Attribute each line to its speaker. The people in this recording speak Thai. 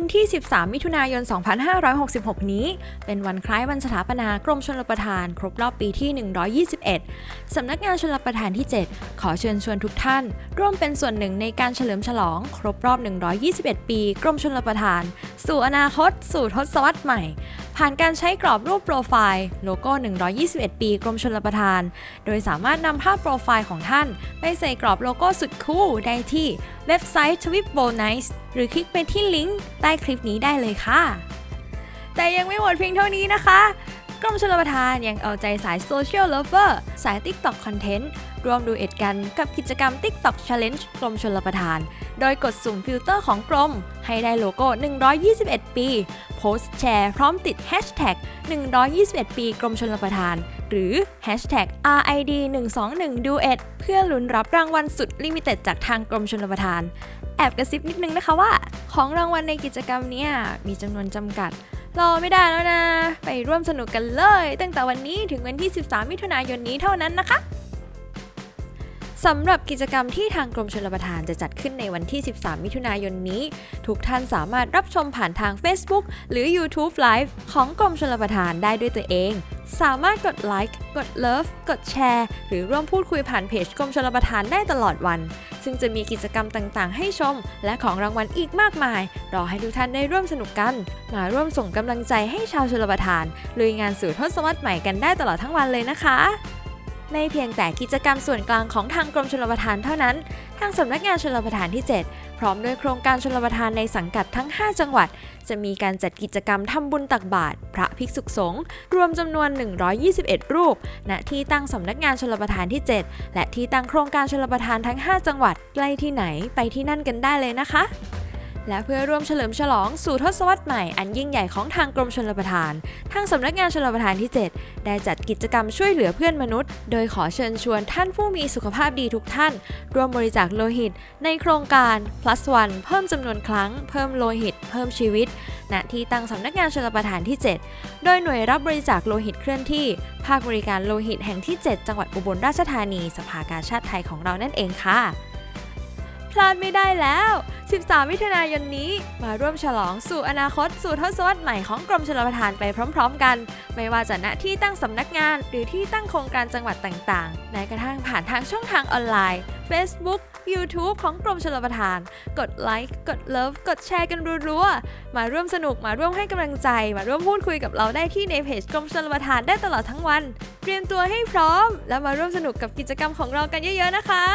Speaker 1: วันที่ 13 มิถุนายน 2566 นี้ เป็นวันคล้ายวันสถาปนากรมชลประทาน ครบรอบปีที่ 121 สำนักงานชลประทานที่ 7 ขอเชิญชวนทุกท่าน ร่วมเป็นส่วนหนึ่งในการเฉลิมฉลอง ครบรอบ 121 ปี กรมชลประทาน สู่อนาคต สู่ทศวรรษใหม่ ผ่านการใช้กรอบรูปโปรไฟล์โลโก้ 121 ปีกรมชลประทาน โดยสามารถนำภาพโปรไฟล์ของท่าน ไปใส่กรอบโลโก้สุดคูลได้ที่เว็บไซต์ t w i p b o n i c e หรือคลิกไปที่ลิงก์ใต้คลิปนี้ได้เลยค่ะ แต่ยังไม่หมดเพียงเท่านี้นะคะกรมชลประทานยังเอาใจสายโซเชียล l ลเวอร์สาย TikTok Content รวมดูเอ็ดกันกับกิจกรรม TikTok Challenge กรมชลประทาน โดยกดสุ่มฟิลเตอร์ของกรม ให้ได้โลโก้ 121 ปี โพสต์แชร์พร้อมติด Hashtag 121 ปีกรมชลประทาน หรือ Hashtag RID 121 Duet เพื่อลุ้นรับรางวัลสุดลิมิเต็ดจากทางกรมชลประทาน แอบกระซิบนิดนึงนะคะว่า ของรางวัลในกิจกรรมนี้มีจำนวนจำกัดรอไม่ได้แล้วนะ ไปร่วมสนุกกันเลย ตั้งแต่วันนี้ถึงวันที่ 13 มิถุนายนนี้เท่านั้นนะคะ สำหรับกิจกรรมที่ทางกรมชลประทานจะจัดขึ้นในวันที่ 13 มิถุนายนนี้ ทุกท่านสามารถรับชมผ่านทาง Facebook หรือ YouTube Live ของกรมชลประทานได้ด้วยตัวเอง สามารถกดไลค์กดเลิฟกดแชร์ หรือร่วมพูดคุยผ่านเพจกรมชลประทานได้ตลอดวัน ซึ่งจะมีกิจกรรมต่างๆ ให้ชม และของรางวัลอีกมากมาย รอให้ทุกท่านได้ร่วมสนุกกัน มาร่วมส่งกำลังใจให้ชาวชลประทานลุยงานสู่ทศวรรษใหม่กันได้ตลอดทั้งวันเลยนะคะ ไม่เพียงแต่กิจกรรมส่วนกลางของทางกรมชลประทานเท่านั้น ทางสำนักงานชลประทานที่ 7 พร้อมด้วยโครงการชลประทานในสังกัดทั้ง 5 จังหวัด จะมีการจัดกิจกรรมทำบุญตักบาตรพระภิกษุสงฆ์รวมจำนวน 121 รูป ณ ที่ตั้งสำนักงานชลประทานที่ 7 และที่ตั้งโครงการชลประทานทั้ง 5 จังหวัดใกล้ที่ไหนไปที่นั่นกันได้เลยนะคะ และเพื่อร่วมเฉลิมฉลองสู่ทศวรรษใหม่อันยิ่งใหญ่ของทางกรมชลประทาน ทางสำนักงานชลประทานที่ 7 ได้จัดกิจกรรมช่วยเหลือเพื่อนมนุษย์ โดยขอเชิญชวนท่านผู้มีสุขภาพดีทุกท่าน ร่วมบริจาคโลหิต ในโครงการ plus one เพิ่มจำนวนครั้ง เพิ่มโลหิต เพิ่มชีวิต ณ ที่ตั้งสำนักงานชลประทานที่ 7 โดยหน่วยรับบริจาคโลหิตเคลื่อนที่ ภาคบริการโลหิตแห่งที่ 7 จังหวัดอุบลราชธานี สภากาชาติไทยของเรานั่นเองค่ะ พลาดไม่ได้แล้ว 13 มิถุนายนนี้ มาร่วมฉลองสู่อนาคตสู่ทศวรรษใหม่ของกรมชลประทานไปพร้อม ๆ กัน ไม่ว่าจะณที่ตั้งสำนักงาน หรือที่ตั้งโครงการจังหวัดต่างๆแม้กระทั่งผ่านทางช่องทางออนไลน์ Facebook YouTube ของกรมชลประทาน กดไลค์ กดเลิฟ กดแชร์กันรัวๆ มาร่วมสนุก มาร่วมให้กำลังใจ มาร่วมพูดคุยกับเราได้ที่ในเพจกรมชลประทานได้ตลอดทั้งวัน เตรียมตัวให้พร้อม แล้วมาร่วมสนุกกับกิจกรรมของเรากันเยอะๆนะคะ